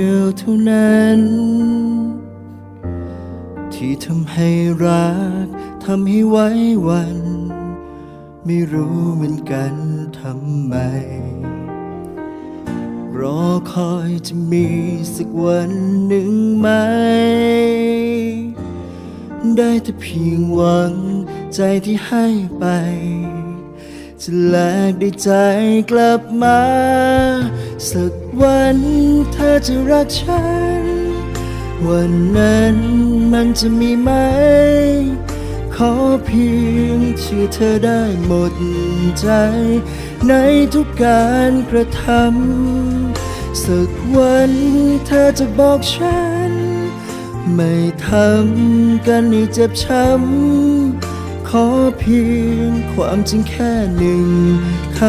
เดียวเท่านั้น ที่ทำให้รักทำให้ไว้วัน ไม่รู้เหมือนกันทำไม รอคอยจะมีสักวันหนึ่งไหม ได้แต่เพียงหวังใจที่ให้ไป จะแลกด้ใจกลับมา สักวันเธอจะรักฉัน วันนั้นมันจะมีไหม ขอเพียงเชื่อเธอได้หมดใจ ในทุกการกระทำสักวันเธอจะบอกฉัน ไม่ทำกันให้เจ็บช้ำ ขอเพียงความจริงแค่หนึ่งค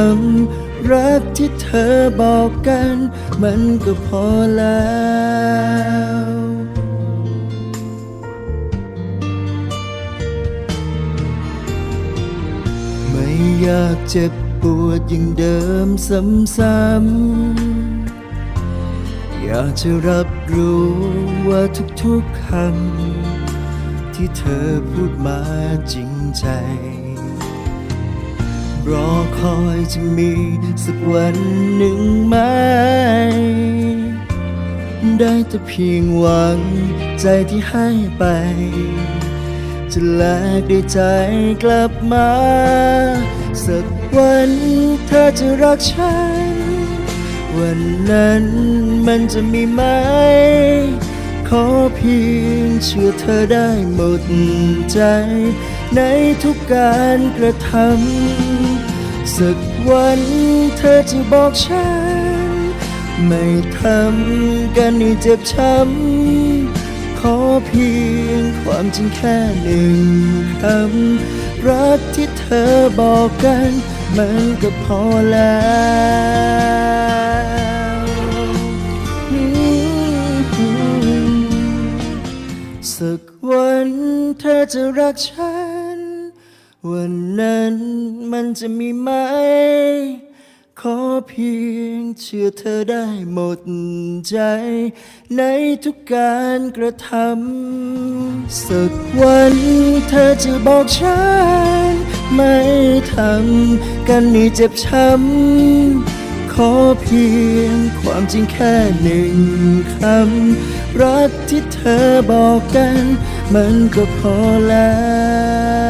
ำรักที่เธอบอกกัน มันก็พอแล้วไม่อยากเจ็บปวดอย่างเดิมซ้ำๆอยากจะรับรู้ว่าทุกๆคำ ที่เธอพูดมาจริงใจ รอคอยจะมีสักวันหนึ่งไหม ได้แต่เพียงหวังใจที่ให้ไป จะแลกด้วยใจกลับมา สักวันเธอจะรักฉัน วันนั้นมันจะมีไหม ขอเพียงเชื่อเธอได้หมดใจ ในทุกการกระทำสักวันเธอจะบอกฉัน ไม่ทำกันให้เจ็บช้ำขอเพียงความจริงแค่หนึ่งคำรักที่เธอบอกกัน มันก็พอแล้ว สักวันเธอจะรักฉัน วันนั้นมันจะมีไหม ขอเพียงเชื่อเธอได้หมดใจ ในทุกการกระทำสักวันเธอจะบอกฉัน ไม่ทำกันนี่เจ็บช้ำ ขอเพียงความจริงแค่หนึ่งคำ รักที่เธอบอกกัน มันก็พอแล้ว